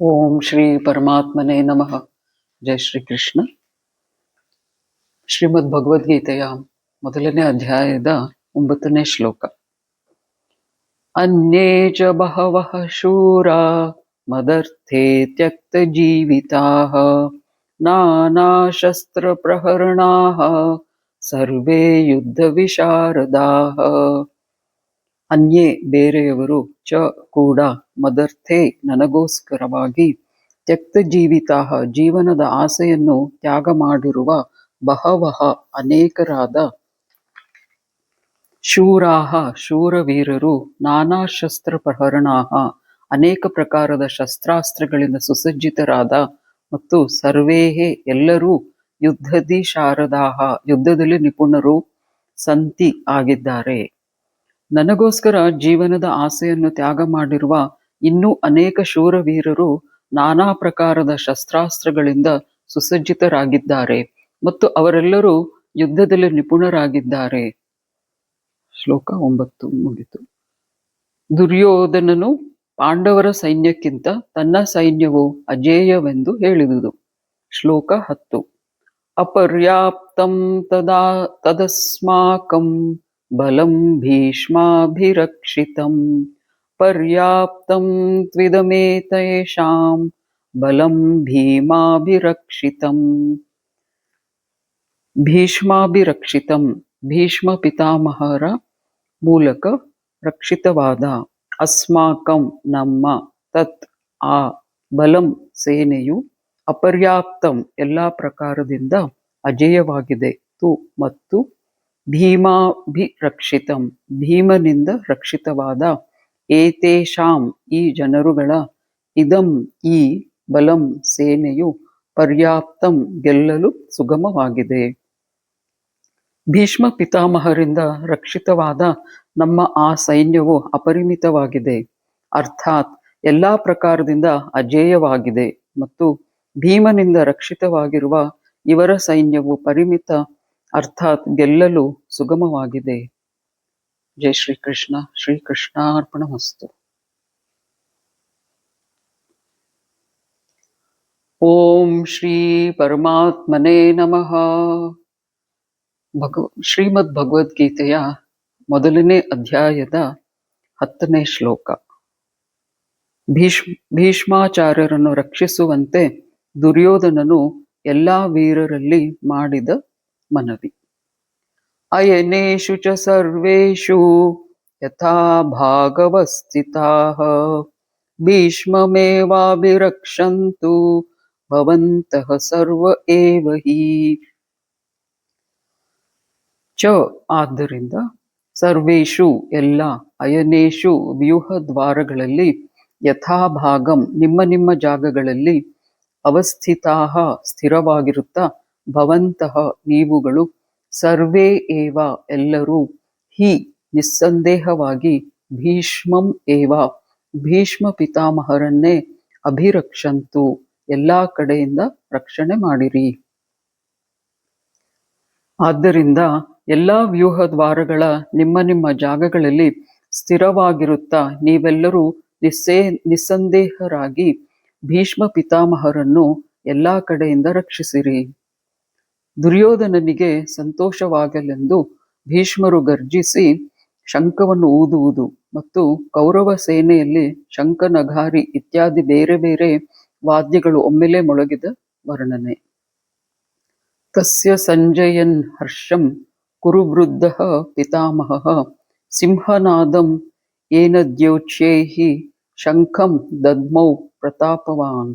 ಓಂ ಶ್ರೀ ಪರಮಾತ್ಮನೇ ನಮಃ ಜೈ ಶ್ರೀ ಕೃಷ್ಣ ಶ್ರೀಮದ್ ಭಗವದ್ಗೀತೆಯ ಮೊದಲನೇ ಅಧ್ಯಾಯದ ಒಂಬತ್ತನೇ ಶ್ಲೋಕ। ಅನ್ಯೇ ಚ ಬಹವಃ ಶೂರಾ ಮದರ್ಥೇ ತ್ಯಕ್ತ ಜೀವಿತಾಃ ನಾನಾ ಶಸ್ತ್ರ ಪ್ರಹರಣಾಃ ಸರ್ವೇ ಯುದ್ಧ ವಿಶಾರದಾಃ ಅನ್ಯೇ ಬೇರೆಯವರು ಚ ಕೂಡ ಮದರ್ಥೆ ನನಗೋಸ್ಕರವಾಗಿ ತ್ಯಕ್ತ ಜೀವಿತಾಹ ಜೀವನದ ಆಸೆಯನ್ನು ತ್ಯಾಗ ಮಾಡಿರುವ ಬಹವಹ ಅನೇಕರಾದ ಶೂರಾಹ ಶೂರವೀರರು ನಾನಾ ಶಸ್ತ್ರ ಪ್ರಹರಣಾಹ ಅನೇಕ ಪ್ರಕಾರದ ಶಸ್ತ್ರಾಸ್ತ್ರಗಳಿಂದ ಸುಸಜ್ಜಿತರಾದ ಮತ್ತು ಸರ್ವೇಹೇ ಎಲ್ಲರೂ ಯುದ್ಧದಿ ಶಾರದಾಹ ಯುದ್ಧದಲ್ಲಿ ನಿಪುಣರು ಸಂತಿ ಆಗಿದ್ದಾರೆ. ನನಗೋಸ್ಕರ ಜೀವನದ ಆಸೆಯನ್ನು ತ್ಯಾಗ ಮಾಡಿರುವ ಇನ್ನೂ ಅನೇಕ ಶೂರವೀರರು ನಾನಾ ಪ್ರಕಾರದ ಶಸ್ತ್ರಾಸ್ತ್ರಗಳಿಂದ ಸುಸಜ್ಜಿತರಾಗಿದ್ದಾರೆ ಮತ್ತು ಅವರೆಲ್ಲರೂ ಯುದ್ಧದಲ್ಲಿ ನಿಪುಣರಾಗಿದ್ದಾರೆ. ಶ್ಲೋಕ ಒಂಬತ್ತು ಮುಗಿತು. ದುರ್ಯೋಧನನು ಪಾಂಡವರ ಸೈನ್ಯಕ್ಕಿಂತ ತನ್ನ ಸೈನ್ಯವು ಅಜೇಯವೆಂದು ಹೇಳಿದುದು. ಶ್ಲೋಕ ಹತ್ತು. ಅಪರ್ಯಾಪ್ತಂ ತದಾ ತದಸ್ಮಾಕಂ ಬಲಂ ಭೀಷ್ಮಾಭಿರಕ್ಷಿತಂ ಪರ್ಯಾಪ್ತಂ ತ್ವಿದಮೇತೇಷಾಂ ಬಲಂ ಭೀಮಾಭಿರಕ್ಷಿತಂ ಭೀಷ್ಮಾಭಿರಕ್ಷಿತಂ ಭೀಷ್ಮ ಪಿತಾಮಹರ ಮೂಲಕ ರಕ್ಷಿತವಾದ ಅಸ್ಮಾಕಂ ನಮ್ಮ ತತ್ ಆ ಬಲಂ ಸೇನೆಯು ಅಪರ್ಯಾಪ್ತಂ ಎಲ್ಲಾ ಪ್ರಕಾರದಿಂದ ಅಜೇಯವಾಗಿದೆ, ತು, ಮತ್ತು ಭೀಮಾಭಿರಕ್ಷಿತಂ, ಭೀಮನಿಂದ ರಕ್ಷಿತವಾದ ಏತೇಷಾಂ ಈ ಜನರುಗಳ ಇದಂ ಈ ಬಲಂ ಸೇನೆಯು ಪರ್ಯಾಪ್ತಂ ಗೆಲ್ಲಲು ಸುಗಮವಾಗಿದೆ. ಭೀಷ್ಮ ಪಿತಾಮಹರಿಂದ ರಕ್ಷಿತವಾದ ನಮ್ಮ ಆ ಸೈನ್ಯವು ಅಪರಿಮಿತವಾಗಿದೆ. ಅರ್ಥಾತ್ ಎಲ್ಲಾ ಪ್ರಕಾರದಿಂದ ಅಜೇಯವಾಗಿದೆ ಮತ್ತು ಭೀಮನಿಂದ ರಕ್ಷಿತವಾಗಿರುವ ಇವರ ಸೈನ್ಯವು ಪರಿಮಿತ ಅರ್ಥಾತ್ ಗೆಲ್ಲಲು ಸುಗಮವಾಗಿದೆ. ಜೈ ಶ್ರೀ ಕೃಷ್ಣ ಶ್ರೀ ಕೃಷ್ಣಾರ್ಪಣಮಸ್ತು ಓಂ ಶ್ರೀ ಪರಮಾತ್ಮನೇ ನಮಃ. ಭಗವ, ಶ್ರೀಮದ್ ಭಗವದ್ಗೀತೆಯ ಮೊದಲನೇ ಅಧ್ಯಾಯದ ಹತ್ತನೇ ಶ್ಲೋಕ. ಭೀಷ್ ಭೀಷ್ಮಾಚಾರ್ಯರನ್ನು ರಕ್ಷಿಸುವಂತೆ ದುರ್ಯೋಧನನು ಎಲ್ಲಾ ವೀರರಲ್ಲಿ ಮಾಡಿದ ಮನವಿ. ಅಯನೇಷು ಚ ಸರ್ವೇಷು ಯಥಾ ಭಾಗವಸ್ಥಿತಾಃ ಭೀಷ್ಮಮೇವಾಭಿರಕ್ಷಂತು ಭವಂತಃ ಸರ್ವ ಹಿ. ಚ ಆದ್ದರಿಂದ ಸರ್ವೇಷು ಎಲ್ಲ ಅಯನೇಷು ವ್ಯೂಹ ದ್ವಾರಗಳಲ್ಲಿ ಯಥಾಭಾಗಂ ನಿಮ್ಮ ನಿಮ್ಮ ಜಾಗಗಳಲ್ಲಿ ಅವಸ್ಥಿತಾಹ ಸ್ಥಿರವಾಗಿರುತ್ತಾ ಭವಂತಹ ನೀವುಗಳು ಸರ್ವೇ ಏವ ಎಲ್ಲರೂ ಹಿ ನಿಸ್ಸಂದೇಹವಾಗಿ ಭೀಷ್ಮಂ ಏವ. ಭೀಷ್ಮ ಪಿತಾಮಹರನ್ನೇ ಅಭಿರಕ್ಷಂತು ಎಲ್ಲಾ ಕಡೆಯಿಂದ ರಕ್ಷಣೆ ಮಾಡಿರಿ. ಆದ್ದರಿಂದ ಎಲ್ಲಾ ವ್ಯೂಹ ದ್ವಾರಗಳ ನಿಮ್ಮ ನಿಮ್ಮ ಜಾಗಗಳಲ್ಲಿ ಸ್ಥಿರವಾಗಿರುತ್ತಾ ನೀವೆಲ್ಲರೂ ನಿಸ್ಸೇ ನಿಸ್ಸಂದೇಹರಾಗಿ ಭೀಷ್ಮ ಪಿತಾಮಹರನ್ನು ಎಲ್ಲಾ ಕಡೆಯಿಂದ ರಕ್ಷಿಸಿರಿ. ದುರ್ಯೋಧನನಿಗೆ ಸಂತೋಷವಾಗಲೆಂದು ಭೀಷ್ಮರು ಗರ್ಜಿಸಿ ಶಂಖವನ್ನು ಊದುವುದು ಮತ್ತು ಕೌರವ ಸೇನೆಯಲ್ಲಿ ಶಂಖ ನಗಾರಿ ಇತ್ಯಾದಿ ಬೇರೆ ಬೇರೆ ವಾದ್ಯಗಳು ಒಮ್ಮೆಲೆ ಮೊಳಗಿದ ವರ್ಣನೆ. ತಸ್ಯ ಸಂಜಯನ್ ಹರ್ಷಂ ಕುರುವೃದ್ಧ ಪಿತಾಮಹ ಸಿಂಹನಾದಂ ಏನದ್ಯೋಚ್ಯೈ ಶಂಖಂ ದದ್ಮೌ ಪ್ರತಾಪವಾನ್.